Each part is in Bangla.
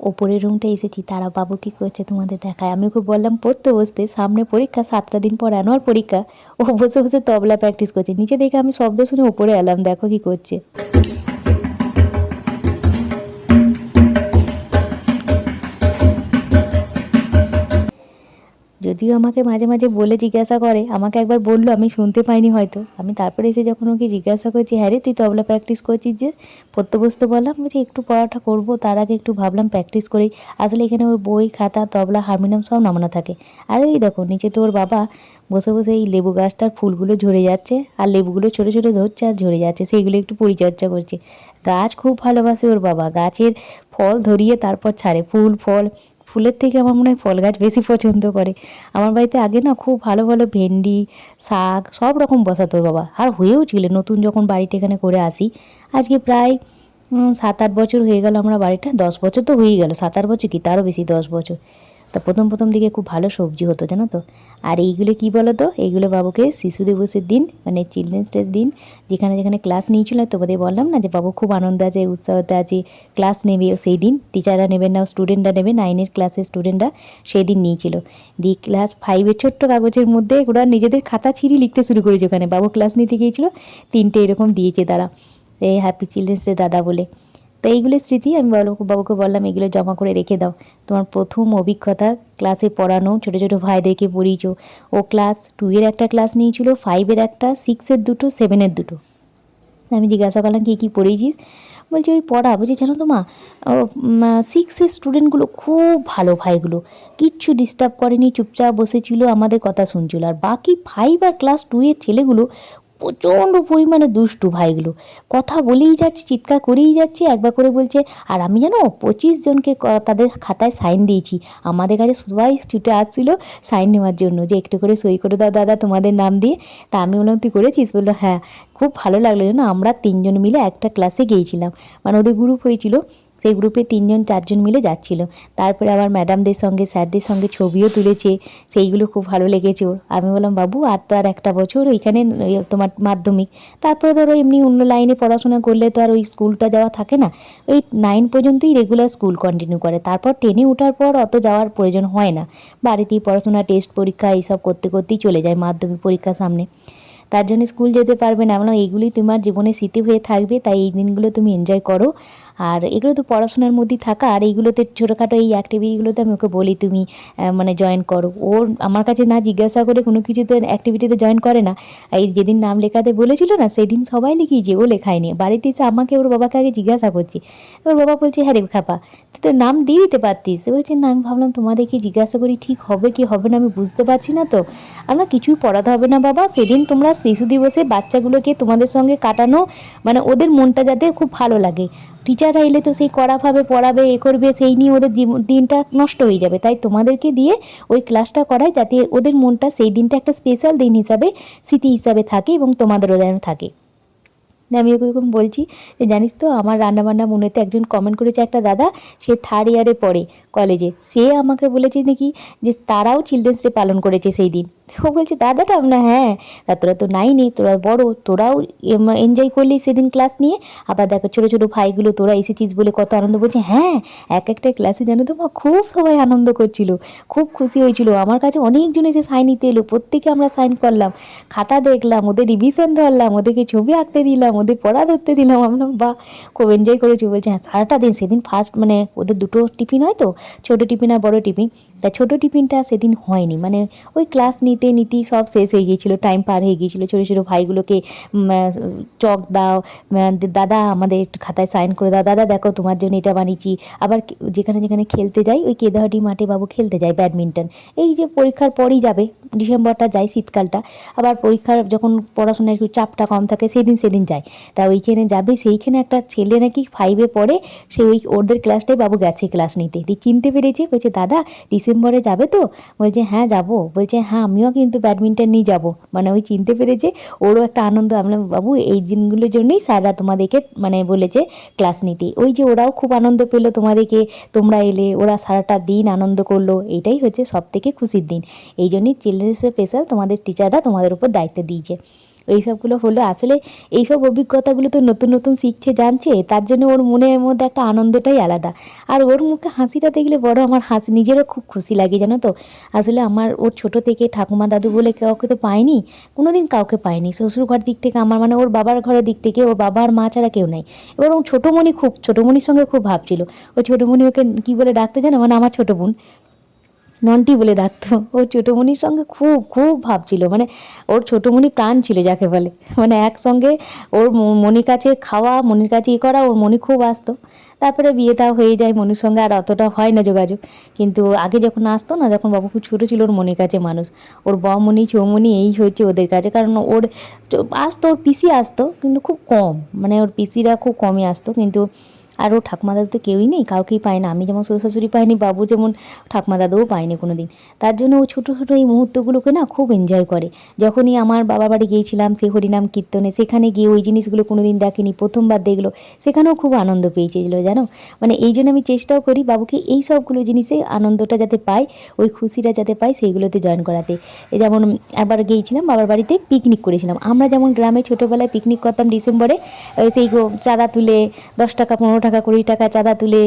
ওপরের রুমটা এসেছি। তারা বাবু কী করছে তোমাদের দেখায়? আমি ওকে বললাম, পড়তে বসতে, সামনে পরীক্ষা, সাতটা দিন পর অ্যানুয়াল পরীক্ষা। ও বসে বসে তবলা প্র্যাকটিস করছে। নিচে দেখে আমি শব্দ শুনে ওপরে এলাম, দেখো কী করছে। যদিও আমাকে মাঝে মাঝে বলে জিজ্ঞাসা করে, আমাকে একবার বলল, আমি শুনতে পাইনি হয়তো। আমি তারপরে এসে যখন ওকে জিজ্ঞাসা করছি হ্যাঁ রে, তুই তবলা প্র্যাকটিস করছিস যে? পড়তে বসতে বললাম যে একটু পড়াটা করব, তার আগে একটু ভাবলাম প্র্যাকটিস করি। আসলে এখানে ওর বই, খাতা, তবলা, হারমোনিয়াম সব নামানো থাকে। আর এই দেখো, নিচে তো ওর বাবা বসে বসে এই লেবু গাছটার ফুলগুলো ঝরে যাচ্ছে, আর লেবুগুলো ছোটো ছোটো ধরছে আর ঝরে যাচ্ছে। সেইগুলো একটু পরিচর্যা করছে। গাছ খুব ভালোবাসে ওর বাবা। গাছের ফল ধরিয়ে তারপর ছাড়ে। ফুল, ফল ফুলের থেকে আমার মনে হয় ফল গাছ বেশি পছন্দ করে। আমার বাড়িতে আগে না খুব ভালো ভালো ভেন্ডি, শাক সব রকম বসাতো বাবা। আর হয়েও ছিল, নতুন যখন বাড়িটা এখানে করে আসি, আজকে প্রায় সাত আট বছর হয়ে গেল আমরা বাড়িটা, দশ বছর তো হয়েই গেল, সাত আট বছর কি? তারও বেশি দশ বছর। তা প্রথম প্রথম দিকে খুব ভালো সবজি হতো, জানো তো। আর এইগুলো কি বলো তো এইগুলো বাবুকে শিশু দিবসের দিন মানে চিলড্রেন্স ডের দিন, যেখানে যেখানে ক্লাস নিয়েছিল, তোমাদের বললাম না যে বাবু খুব আনন্দ আছে, উৎসাহতে আছে ক্লাস নেবে সেই দিন টিচাররা নেবেন না স্টুডেন্টরা নেবে নাইনের ক্লাসের স্টুডেন্টরা সেই দিন নিয়েছিল। দিয়ে ক্লাস ফাইভের ছোট্ট কাগজের মধ্যে ওরা নিজেদের খাতা ছিঁড়ি লিখতে শুরু করেছে ওখানে। বাবু ক্লাস নিতে গিয়েছিল, তিনটে এরকম দিয়েছে তারা, এই হ্যাপি চিলড্রেন্স ডে দাদা বলে। তো এইগুলো স্মৃতি। আমি বাবু বাবুকে বললাম, এগুলো জমা করে রেখে দাও। তোমার প্রথম অভিজ্ঞতা ক্লাসে পড়ানো ছোটো ছোটো ভাইদেরকে পড়িয়েছো। ও ক্লাস টু এর একটা ক্লাস নিয়েছিল ফাইভের একটা সিক্সের দুটো সেভেনের দুটো। আমি জিজ্ঞাসা করলাম, কী কী পড়িয়েছিস? বলছি, ওই পড়া। বলছি, জানো তো মা সিক্সের স্টুডেন্টগুলো খুব ভালো ভাইগুলো। কিচ্ছু ডিস্টার্ব করেনি, চুপচাপ বসেছিল, আমাদের কথা শুনছিল। আর বাকি ফাইভ আর ক্লাস টু এর ছেলেগুলো প্রচণ্ড পরিমাণে দুষ্টু ভাইগুলো। কথা বলেই যাচ্ছে, চিৎকার করেই যাচ্ছে, একবার করে বলছে, আর আমি জানো পঁচিশ জনকে তাদের খাতায় সাইন দিয়েছি। আমাদের কাছে সবাই ছুটে আসছিল সাইন নেওয়ার জন্য, যে একটু করে সই করে দাও, দাদা, তোমাদের নাম দিয়ে। তা আমি বললাম, তুই করেছিস? বলল হ্যাঁ খুব ভালো লাগল। জানো আমরা তিনজন মিলে একটা ক্লাসে গিয়েছিলাম। মানে ওদের গ্রুপ হয়েছিল। সেই গ্রুপে তিনজন, চারজন মিলে যাচ্ছিল। তারপরে আবার ম্যাডামদের সঙ্গে, স্যারদের সঙ্গে ছবিও তুলেছে। সেইগুলো খুব ভালো লেগেছে আমি বললাম, বাবু, আর তো আর একটা বছর ওইখানে, ওই তোমার মাধ্যমিক। তারপরে ধরো এমনি অন্য লাইনে পড়াশোনা করলে তো আর ওই স্কুলটা যাওয়া থাকে না। ওই নাইন পর্যন্তই রেগুলার স্কুল কন্টিনিউ করে। তারপর টেনে ওঠার পর অত যাওয়ার প্রয়োজন হয় না। বাড়িতেই পড়াশোনা টেস্ট পরীক্ষা, এইসব করতে করতেই চলে যায় মাধ্যমিক পরীক্ষার সামনে। তার জন্য স্কুল যেতে পারবে না। এইগুলোই তোমার জীবনে স্মৃতি হয়ে থাকবে। তাই এই দিনগুলো তুমি এনজয় করো। আর এগুলো তো পড়াশোনার মধ্যেই থাকা, আর এইগুলোতে ছোটোখাটো এই অ্যাক্টিভিটিগুলোতে আমি ওকে বলি, তুমি মানে জয়েন করো। ওর আমার কাছে না জিজ্ঞাসা করে কোনো কিছুতে অ্যাক্টিভিটিতে জয়েন করে না। এই যেদিন নাম লেখাতে বলেছিল না, সেদিন সবাই লিখিয়েছে ও লেখায়নি। বাড়িতে এসে আমাকে ওর বাবাকে আগে জিজ্ঞাসা করছি। ওর বাবা বলছে হ্যাঁ রে খাপা, তুই তো নাম দিয়ে দিতে পারতিস। বলছে, না, আমি ভাবলাম তোমাদেরকে জিজ্ঞাসা করি, ঠিক হবে কি হবে না, আমি বুঝতে পারছি না তো। আমরা কিছুই পড়াতে হবে না বাবা, সেদিন তোমরা শিশু দিবসে বাচ্চাগুলোকে তোমাদের সঙ্গে কাটানো মানে ওদের মনটা যাতে খুব ভালো লাগে। টিচাররা এলে তো সেই কড়াভাবে পড়াবে, এ করবে, সেই নিয়ে ওদের জীবন দিনটা নষ্ট হয়ে যাবে। তাই তোমাদেরকে দিয়ে ওই ক্লাসটা করায় যাতে ওদের মনটা সেই দিনটা একটা স্পেশাল দিন হিসাবে, স্মৃতি হিসাবে থাকে এবং তোমাদেরও যেন থাকে। আমি ওকে এরকম বলছি যে, জানিস তো, আমার রান্নাবান্না মনেতে একজন কমেন্ট করেছে একটা দাদা, সে থার্ড ইয়ারে পড়ে। কলেজে। সে আমাকে বলেছে নাকি যে তারাও চিলড্রেন্স ডে পালন করেছে সেই দিন। ও বলছে দাদাটা না হ্যাঁ তা তোরা তো নাইনি তোরা বড়, তোরাও এনজয় করলি সেদিন ক্লাস নিয়ে। আবার দেখো ছোটো ছোটো ভাইগুলো, তোরা এসেছিস বলে কত আনন্দ বলছে হ্যাঁ এক একটা ক্লাসে জানো তো, মা, খুব সবাই আনন্দ করছিল, খুব খুশি হয়েছিল। আমার কাছে অনেকজন এসে সাইন নিতে এলো, প্রত্যেকে আমরা সাইন করলাম। খাতা দেখলাম, ওদের রিভিশন ধরলাম, ওদেরকে ছবি আঁকতে দিলাম, ওদের পড়া ধরতে দিলাম। আমরা বা খুব এনজয় করেছি। বলছে হ্যাঁ সারাটা দিন, সেদিন ফার্স্ট মানে ওদের দুটো টিফিন হয় তো ছোটো টিফিন আর বড় টিফিন। তা ছোটো টিফিনটা সেদিন হয়নি। মানে ওই ক্লাস নিতে, নিতেই সব শেষ হয়ে গিয়েছিল টাইম পার হয়ে গিয়েছিল। ছোটো ছোটো ভাইগুলোকে চক দাও দাদা, আমাদের খাতায় সাইন করে দাও। দাদা, দেখো তোমার জন্য এটা বানিয়েছি। আবার যেখানে যেখানে খেলতে যাই, ওই কেদাহাটি মাঠে বাবু খেলতে যায় ব্যাডমিন্টন। এই যে পরীক্ষার পরই যাবে, ডিসেম্বরটা যায় শীতকালটা। আবার পরীক্ষার যখন পড়াশোনার একটু চাপটা কম থাকে, সেদিন সেদিন যায়। তা ওইখানে যাবে, সেইখানে একটা ছেলে নাকি ফাইভে পড়ে সেই ওই, ওদের ক্লাসটাই বাবু গেছে ক্লাস নিতে। দিয়ে চিনতে পেরেছে। বলছে দাদা ডিসেম্বরে যাবে তো? বলছে হ্যাঁ যাব। বলছে হ্যাঁ আমিও কিন্তু ব্যাডমিন্টন নিয়ে যাব। মানে ওই চিনতে পেরেছে ওরও একটা আনন্দ। আমি বললাম, বাবু এই দিনগুলোর জন্যই স্যাররা তোমাদেরকে মানে বলেছে ক্লাস নিতে। ওই যে ওরাও খুব আনন্দ পেল তোমাদেরকে তোমরা এলে ওরা সারাটা দিন আনন্দ করল এটাই হচ্ছে সব থেকে খুশির দিন। এই জন্যই চিলড্রেন্স স্পেশাল তোমাদের টিচাররা তোমাদের উপর দায়িত্ব দিয়েছে। এইসবগুলো হলো। আসলে এইসব অভিজ্ঞতাগুলো তো নতুন নতুন শিখছে, জানছে, তার জন্য ওর মনের মধ্যে একটা আনন্দটাই আলাদা। আর ওর মুখে হাসিটা দেখলে বড় আমার হাসি, নিজেরও খুব খুশি লাগে, জানো তো। আসলে আমার ওর ছোট থেকে ঠাকুমা দাদু বলে কাউকে তো পায়নি কোনো দিন কাউকে পায়নি শ্বশুর ঘর দিক থেকে আমার মানে ওর বাবার ঘরের দিক থেকে ওর বাবার মা ছাড়া কেউ নাই। এবার ওর ছোটোমণি খুব ছোটোমণির সঙ্গে খুব ভাবছিল ওই ছোটোমণি ওকে কী বলে ডাকতে জানো? মানে আমার ছোটো বোন। নন্টি বলে ডাকতো। ও ছোটোমণির সঙ্গে খুব খুব ভাবছিল মানে ওর ছোটোমণি প্রাণ ছিল যাকে বলে। মানে একসঙ্গে ওর মনির কাছে খাওয়া, মনির কাছে ই করা, ওর মনি খুব আসতো। তারপরে বিয়ে তাও হয়ে যায় মনির সঙ্গে, আর অতটা হয় না যোগাযোগ। কিন্তু আগে যখন আসতো না, যখন বাবু খুব ছোটো ছিল, ওর মনির কাছে মানুষ। ওর বমনি, চৌমনি, এই হয়েছে ওদের কাছে। কারণ ওর আসতো, ওর পিসি আসতো, কিন্তু খুব কম। মানে ওর পিসিরা খুব কমই আসতো। কিন্তু আর ও ঠাকুমা দাদু তো কেউই নেই, কাউকেই পায় না। আমি যেমন শ্বশুর শাশুড়ি পাইনি, বাবু যেমন ঠাকুমা দাদুও পায়নি কোনো দিন তার জন্য ও ছোটো ছোটো এই মুহূর্তগুলোকে না খুব এনজয় করে। যখনই আমার বাবা বাড়ি গিয়েছিলাম, সে হরিনাম কীর্তনে, সেখানে গিয়ে ওই জিনিসগুলো কোনো দিন দেখেনি, প্রথমবার দেখল। সেখানেও খুব আনন্দ পেয়েছিল, জানো? মানে এই জন্য আমি চেষ্টাও করি বাবুকে এই সবগুলো জিনিসে আনন্দটা যাতে পায়, ওই খুশিটা যাতে পায় সেইগুলোতে জয়েন করাতে। যেমন একবার গিয়েছিলাম, বাবার বাড়িতে পিকনিক করেছিলাম। আমরা যেমন গ্রামে ছোটোবেলায় পিকনিক করতাম ডিসেম্বরে সেই চাঁদা তুলে, দশ টাকা, পনেরো টাকা, কুড়ি টাকা, চাঁদা তুলে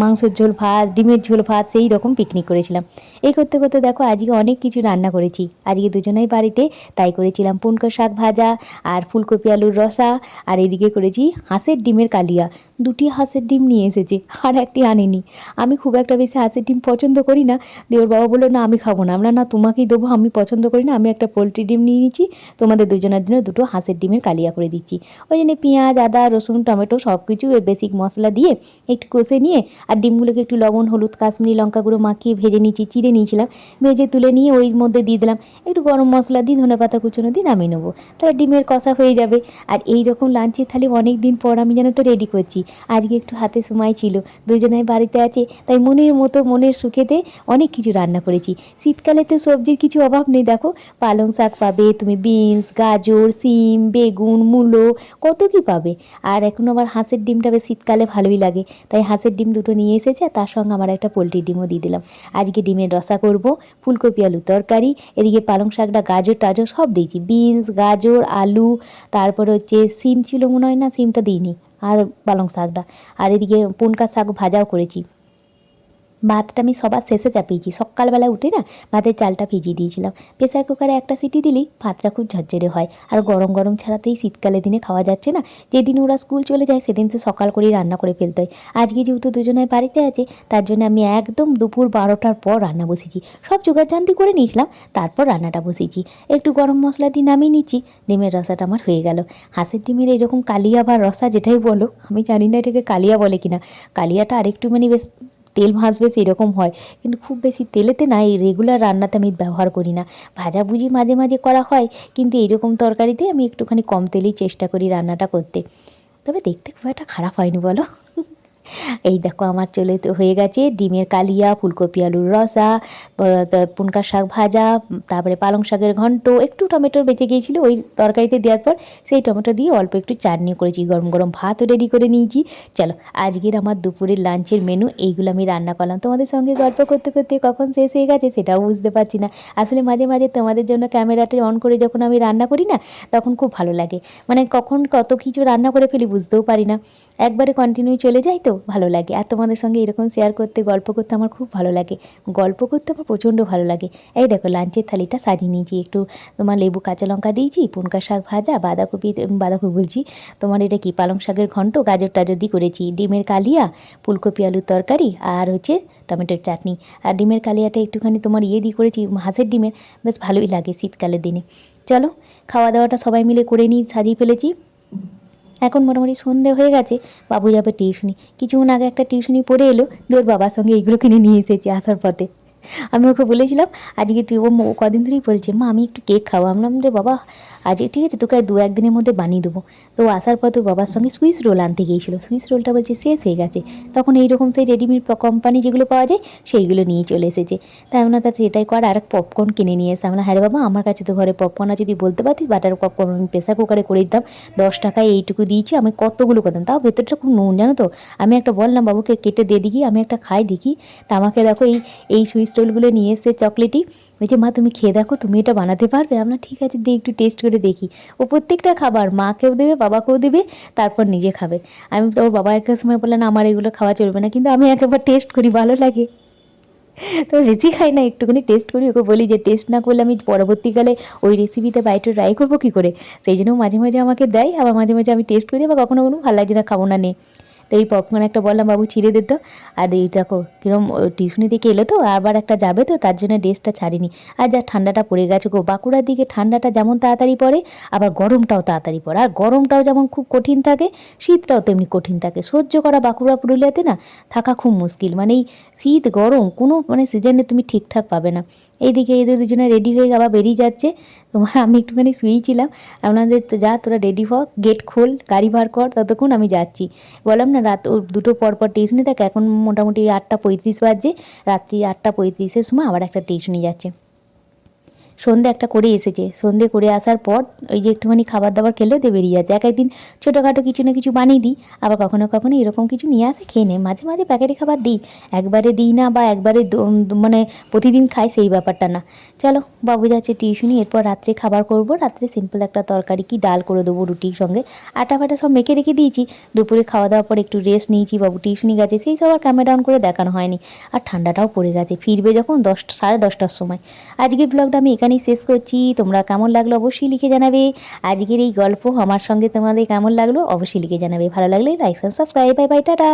মাংসের ঝোল ভাত, ডিমের ঝোল ভাত, সেই রকম পিকনিক করেছিলাম। এই করতে করতে দেখো আজকে অনেক কিছু রান্না করেছি। আজকে দুজনেই বাড়িতে, তাই করেছিলাম পুনকো শাক ভাজা আর ফুলকপি আলুর রসা আর এদিকে করেছি হাঁসের ডিমের কালিয়া। দুটি হাঁসের ডিম নিয়ে এসেছে, আর একটি আনিনি। আমি খুব একটা বেশি হাঁসের ডিম পছন্দ করি না। দিয়ে ওর বাবা বলল, না, আমি খাব না। আমরা, না, তোমাকেই দেবো, আমি পছন্দ করি না। আমি একটা পোলট্রি ডিম নিয়ে নিচ্ছি। তোমাদের দুজনের জন্য দুটো হাঁসের ডিমের কালিয়া করে দিচ্ছি। ওই জন্য পেঁয়াজ, আদা, রসুন, টমেটো সব কিছু বেসিক মশলা দিয়ে একটু কষে নিয়ে আর ডিমগুলোকে একটু লবণ, হলুদ, কাশ্মীরি লঙ্কা গুঁড়ো মাখিয়ে ভেজে নিয়েছি, চিড়ে নিয়েছিলাম। ভেজে তুলে নিয়ে ওই মধ্যে দিয়ে দিলাম। একটু গরম মশলা দিয়ে ধনে পাতা কুচনো দিয়ে নামিয়ে নেব। তাহলে ডিমের কষা হয়ে যাবে। আর এই রকম লাঞ্চের থালি অনেক দিন পর আমি যেন তো রেডি করছি। আজকে একটু হাতে সময় ছিল। দুজনে বাড়িতে আছে। তাই মনের মতো মনের সুখেতে অনেক কিছু রান্না করেছি। শীতকালে তো সবজির কিছু অভাব নেই, দেখো। পালং শাক পাবে, তুমি বিনস, গাজর, সিম, বেগুন, মূলো, কত কি পাবে। আর এখন আবার হাঁসের ডিমটা বেশ শীতকালে ভালোই লাগে। তাই হাঁসের ডিম দুটো নিয়ে এসেছে, আর তার সঙ্গে আমার একটা পোলট্রির ডিমও দিয়ে দিলাম। আজকে ডিমের রসা করব, ফুলকপি আলু তরকারি, এদিকে পালং শাকটা গাজর, টাজর সব দিয়েছি। বিনস, গাজর, আলু, তারপর হচ্ছে সিম ছিল মনে হয় না, সিমটা দিইনি, আর পালং শাকটা। আর এদিকে পুনকা শাক ভাজাও করেছি। ভাতটা আমি সবার শেষে চাপিয়েছি সকালবেলা উঠে না ভাতের চালটা ভিজিয়ে দিয়েছিলাম। প্রেসার কুকারে একটা সিটি দিলেই ভাতটা খুব ঝরঝরে হয়। আর গরম গরম ছাড়া তো এই শীতকালে দিনে খাওয়া যাচ্ছে না। যেদিন ওরা স্কুল চলে যায় সেদিন তো সকাল করেই রান্না করে ফেলতে হয়। আজকে যেহেতু দুজনের বাড়িতে আছে, তার জন্য আমি একদম দুপুর বারোটার পর রান্না বসেছি। সব জোগাড়জান্তি করে নিয়েছিলাম, তারপর রান্নাটা বসেছি। একটু গরম মশলা দিয়ে নামিয়ে নিচ্ছি, ডিমের রসাটা আমার হয়ে গেল। হাঁসের ডিমের এরকম কালিয়া বা রসা যেটাই বলো, আমি জানি না এটাকে কালিয়া বলে কিনা। কালিয়াটা আরেকটু মানে বেশ তেল ভাসবে সেরকম হয়। কিন্তু খুব বেশি তেলেতে না এই রেগুলার রান্নাতে আমি ব্যবহার করি না। ভাজাভুজি মাঝে মাঝে করা হয়, কিন্তু এইরকম তরকারিতে আমি একটুখানি কম তেলেই চেষ্টা করি রান্নাটা করতে। তবে দেখতে খুব একটা খারাপ হয়নি, বলো। এই দেখো আমার চলে তো হয়ে গেছে, ডিমের কালিয়া, ফুলকপি আলুর রসা পুনকা শাক ভাজা তারপরে পালং শাকের ঘন্ট, একটু টমেটো বেঁচে গিয়েছিল, ওই তরকারিতে দেওয়ার পর সেই টমেটো দিয়ে অল্প একটু চাটনি করেছি, গরম গরম ভাতও রেডি করে নিয়েছি। চলো, আজকের আমার দুপুরের লাঞ্চের মেনু এইগুলো আমি রান্না করলাম। তোমাদের সঙ্গে গল্প করতে করতে কখন শেষ হয়ে গেছে সেটাও বুঝতে পারছি না। আসলে মাঝে মাঝে তোমাদের জন্য ক্যামেরাটা অন করে যখন আমি রান্না করি না, তখন খুব ভালো লাগে। মানে কখন কত কিছু রান্না করে ফেলি বুঝতেও পারি না। একবারে কন্টিনিউ চলে যাই তো? ভালো লাগে। আর তোমাদের সঙ্গে এরকম শেয়ার করতে, গল্প করতে আমার খুব ভালো লাগে। গল্প করতে আমার প্রচণ্ড ভালো লাগে। এই দেখো লাঞ্চের থালিটা সাজিয়ে নিয়েছি। একটু তোমার লেবু কাঁচা লঙ্কা দিয়েছি, পুনকা শাক ভাজা, বাঁধাকপি বাঁধাকপি বলছি। তোমার এটা কি, পালং শাকের ঘন্ট? গাজর টাজর দিয়ে করেছি। ডিমের কালিয়া, ফুলকপি আলুর তরকারি, আর হচ্ছে টমেটোর চাটনি। আর ডিমের কালিয়াটা একটুখানি তোমার ইয়ে দিয়ে করেছি, হাঁসের ডিমের। বেশ ভালোই লাগে শীতকালের দিনে। চলো, খাওয়া দাওয়াটা সবাই মিলে করে নিই, সাজিয়ে ফেলেছি। এখন মোটামুটি সন্ধে হয়ে গেছে বাবু যাবে টিউশনি কিছুক্ষণ আগে একটা টিউশনি পড়ে এলো, দিয়ে বাবার সঙ্গে এগুলো কিনে নিয়ে এসেছি আসার পথে। আমি ওকে বলেছিলাম, আজকে তুই ও কদিন ধরেই বলছে, মা, আমি একটু কেক খাব। আমি বললাম যে বাবা আজকে ঠিক আছে, তোকে দু একদিনের মধ্যে বানিয়ে দেবো। তো আসার পর তোর বাবার সঙ্গে সুইস রোল আনতে গিয়েছিল। সুইস রোলটা বলছে, শেষ হয়ে গেছে। তখন এইরকম সেই রেডিমেড কোম্পানি যেগুলো পাওয়া যায়, সেইগুলো নিয়ে চলে এসেছে। তাই আমরা তার সেটাই কর, আর পপকর্ন কিনে নিয়ে এসে আমরা হ্যাঁ বাবা, আমার কাছে তো ঘরে পপকর্ন আছে যদি বলতে পারতিস, বাটার পপকর্ন আমি প্রেসার কুকারে করে দিতাম, দশ টাকায় এইটুকু দিয়েছি, আমি কতগুলো করতাম। তাও ভেতরটা খুব নুন, জানো তো? আমি একটা বললাম, বাবুকে কেটে দিয়ে দিই আমি একটা খাই দেখি। তা আমাকে দেখো এই এই সুইচ রোলগুলো নিয়ে এসে চকলেটই। বলছে, মা, তুমি খেয়ে দেখো, তুমি এটা বানাতে পারবে? আমরা ঠিক আছে, দিয়ে একটু টেস্ট করে দেখি। ও প্রত্যেকটা খাবার মাকেও দেবে, বাবাকেও দেবে, তারপর নিজে খাবে। আমি তো ওর বাবা একটা সময় বললেন, আমার এগুলো খাওয়া চলবে না, কিন্তু আমি একবার টেস্ট করি, ভালো লাগে। তো বেশি খাই না, একটুখানি টেস্ট করি, ওকে বলি যে টেস্ট না করলে আমি পরবর্তীকালে ওই রেসিপিতে বাইরে ট্রাই করব কী করে? সেই জন্য মাঝে মাঝে আমাকে দেয়, আবার মাঝে মাঝে আমি টেস্ট করি বা কখনো কখনো ভালো লাগছে না, খাব না নে তো এই পপকর্ন একটা বললাম, বাবু, ছিঁড়ে দিত আর এই দেখো, কিরম টিউশনি থেকে এলো তো আবার একটা যাবে তো, তার জন্য ড্রেসটা ছাড়িনি। আর যা ঠান্ডাটা পড়ে গেছে গো, বাঁকুড়ার দিকে ঠান্ডাটা যেমন তাড়াতাড়ি পড়ে, আবার গরমটাও তাড়াতাড়ি পড়ে। আর গরমটাও যেমন খুব কঠিন থাকে, শীতটাও তেমনি কঠিন থাকে। সহ্য করা বাঁকুড়া, পুরুলিয়াতে না থাকা খুব মুশকিল। মানে এই শীত, গরম, কোনো মানে সিজনে তুমি ঠিকঠাক পাবে না। এইদিকে এদের দুজনে রেডি হয়ে আবার বেরিয়ে যাচ্ছে। তোমার, আমি একটুখানি শুয়েছিলাম আপনাদের যা তোরা রেডি হ গেট খোল, গাড়ি বার কর, ততক্ষণ আমি যাচ্ছি। বললাম না? রাত দুটো পরপর পর টিউশনি থাকে, এখন মোটামুটি আটটা পঁয়ত্রিশ বাজে রাত্রি আটটা পঁয়ত্রিশের সময় আবার একটা টিউশনি যাচ্ছে। সন্ধে একটা করে এসেছে। সন্ধে করে আসার পর ওই যে একটুখানি খাবার দাবার খেলেও দিয়ে বেরিয়ে যাচ্ছে এক একদিন ছোটোখাটো কিছু না কিছু বানিয়ে দিই, আবার কখনো কখনো এরকম কিছু নিয়ে আসে, খেয়ে নেয়। মাঝে মাঝে প্যাকেটে খাবার দিই। একবারে দিই না বা একবারে মানে প্রতিদিন খাই সেই ব্যাপারটা না। চলো, বাবু যাচ্ছে টিউশনি, এরপর রাত্রে খাবার করব। রাত্রে সিম্পল একটা তরকারি কি ডাল করে দেবো রুটির সঙ্গে। আটা ফাটা সব মেখে রেখে দিয়েছি। দুপুরে খাওয়া দাওয়ার পর একটু রেস্ট নিয়েছি, বাবু টিউশনি গেছে। সেই সব আর ক্যামেরা অন করে দেখানো হয়নি। আর ঠান্ডাটাও পড়ে গেছে। ফিরবে যখন দশটা, সাড়ে দশটার সময়। আজকের ব্লগটা আমি এখানেই শেষ করছি। তোমরা কেমন লাগল অবশ্যই লিখে জানাবে। আজকের এই গল্প আমার সঙ্গে তোমাদের কেমন লাগল অবশ্যই লিখে জানাবে। ভালো লাগলে like subscribe bye bye tata.